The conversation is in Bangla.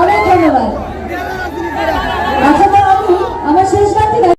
অনেক